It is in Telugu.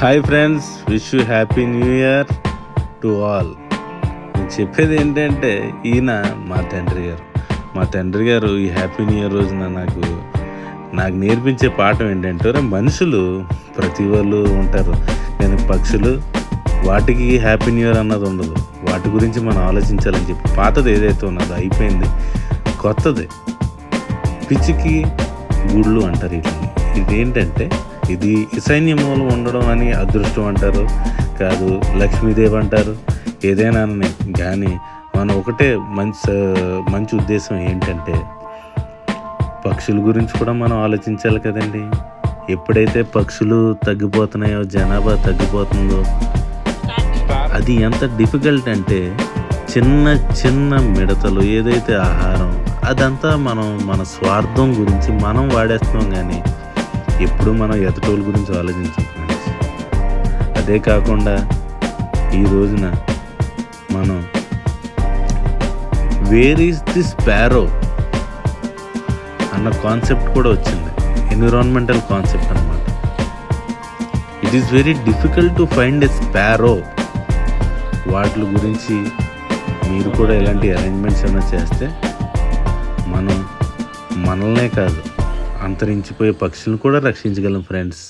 Hi friends wish you happy new year to all నేను చెప్పేది ఏంటంటే ఈయన మా తండ్రి గారు. మా తండ్రి గారు ఈ హ్యాపీ న్యూ ఇయర్ రోజున నాకు నాకు నేర్పించే పాఠం ఏంటంటే మనుషులు ప్రతి వాళ్ళు ఉంటారు. కానీ పక్షులు వాటికి హ్యాపీ న్యూ ఇయర్ అన్నది ఉండదు. వాటి గురించి మనం ఆలోచించాలని చెప్పి పాతది ఏదైతే ఉన్నదో అయిపోయింది కొత్తది. పిచ్చికి గుళ్ళు అంటారు ఇది ఇదేంటంటే ఇది ఈశాన్య మూలం ఉండడం అని అదృష్టం అంటారు. కాదు లక్ష్మీదేవి అంటారు. ఏదైనా కానీ మనం ఒకటే మంచి మంచి ఉద్దేశం ఏంటంటే పక్షుల గురించి కూడా మనం ఆలోచించాలి కదండి. ఎప్పుడైతే పక్షులు తగ్గిపోతున్నాయో జనాభా తగ్గిపోతుందో అది ఎంత డిఫికల్ట్ అంటే చిన్న చిన్న మిడతలు ఏదైతే ఆహారం అదంతా మనం మన స్వార్థం గురించి మనం వాడేస్తున్నాం కానీ ఎప్పుడు మనం ఎదటోళ్ళ గురించి ఆలోచించాం ఫ్రెండ్స్ అదే కాకుండా ఈ రోజున మనం వేర్ ఈస్ ది స్పారో అన్న కాన్సెప్ట్ కూడా వచ్చింది. ఎన్విరాన్మెంటల్ కాన్సెప్ట్ అనమాట it is very difficult to find a sparrow వాటి గురించి మీరు కూడా ఇలాంటి అరేంజ్మెంట్స్ ఏమైనా చేస్తే మనం మనల్నే కాదు. అంతరించిపోయే పక్షులను కూడా రక్షించగలం ఫ్రెండ్స్